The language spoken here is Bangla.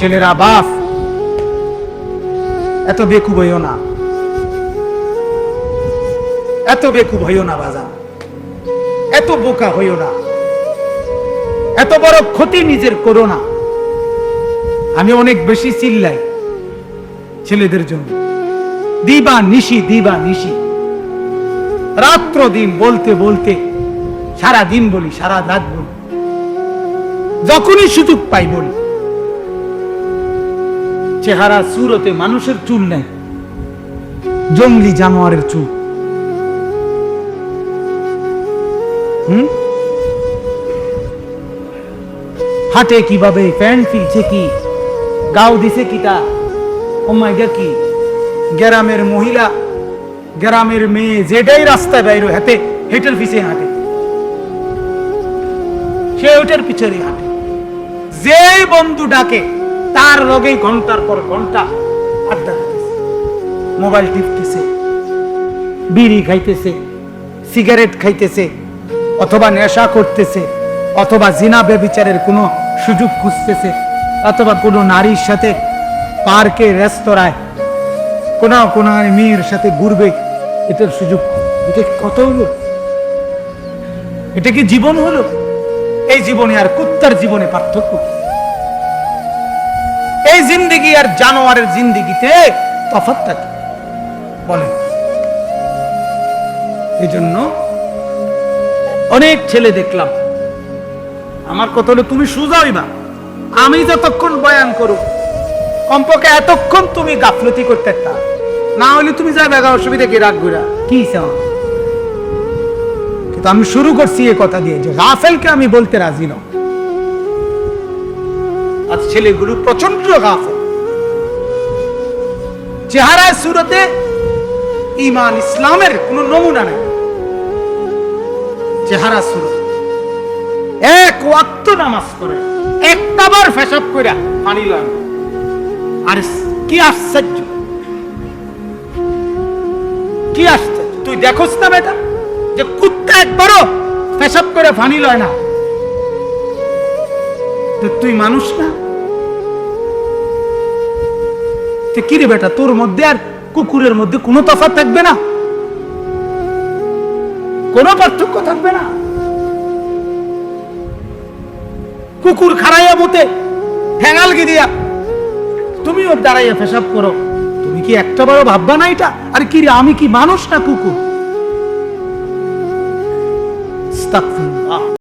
ছেলেরা বাপ এত বেকুব হইও না। এত বেকুব হইও না, বাজান। এত বোকা হইও না। এত বড় ক্ষতি নিজের করো না। আমি অনেক বেশি চিল্লাই ছেলেদের জন্য। দিবা নিশি দিবা নিশি। রাত্র দিন বলতে বলতে, সারা দিন বলি, সারা রাত বলি। যখনই সুযোগ পাই বলি। চেহারা সুরতে মানুষের চুল নেই। জঙ্গলি জানোয়ারের চুল। হুম? হাটে কীভাবে, প্যান্ট ফিলছে কি? গাও দিছে কিটা ওমাইগা কি? গ্রামের মহিলা, গ্রামের মেয়ে যেটাই রাস্তায় বাইরে হাতে হেটের পিছিয়ে হাঁটে। সে ওটার পিছনে হাঁটে। যে বন্ধু ডাকে তার লগে ঘণ্টার পর ঘণ্টা আড্ডা দিতেছে। মোবাইল টিপতেছে, বিড়ি খাইতেছে, সিগারেট খাইতেছে, অথবা নেশা করতেছে, অথবা জিনা বেবিচারের কোনো সুযোগ খুঁজতেছে, অথবা কোনো নারীর সাথে পার্কে, রেস্তোরাঁয়, কোনো কোনো মেয়ের সাথে ঘুরবে, এটার সুযোগ এটা কত হলো? এটা কি জীবন হলো? এই জীবনে আর কুত্তার জীবনে পার্থক্য? এই জিন্দিগি আর জানোয়ারের জিন্দিগিতে তফাৎটা কি? বলেন। এই জন্য অনেক ছেলে দেখলাম। আমার কথা হলো তুমি সোজা হইবা আমি যতক্ষণ বয়ান করু কমপক্ষে এতক্ষণ তুমি গাফলতি করতে না হলে তুমি যাবে এগা অসুবিধা কি? রাগ ঘুরা কি চাও কিন্তু আমি শুরু করছি এ কথা দিয়ে যে গাফেলকে আমি বলতে রাজি নয় আজ ছেলেগুলো প্রচণ্ড গাফেল চেহারায়, সুরতে ইমান ইসলামের কোন নমুনা নেই। চেহারা, সুরত। এক ওয়াক্ত নামাজ করে একটা বার ফেসাব করে পানি লয়। আর কি আশ্চর্য। কি আশ্চর্য। তুই দেখোস না বেটা, যে কুত্তা একবারও পেশাব করে ফানি লয় না। তুই মানুষ না? তো কি রে বেটা, তোর মধ্যে আর কুকুরের মধ্যে কোনো তফাৎ থাকবে না? কোনো পার্থক্য থাকবে না। কুকুর খাড়াইয়া মতে দিয়া তুমি ওর দাঁড়াইয়া পেশাব করো। তুমি কি একটা বারো ভাববা না এটা? আর কি আমি কি মানুষ না কুকুর।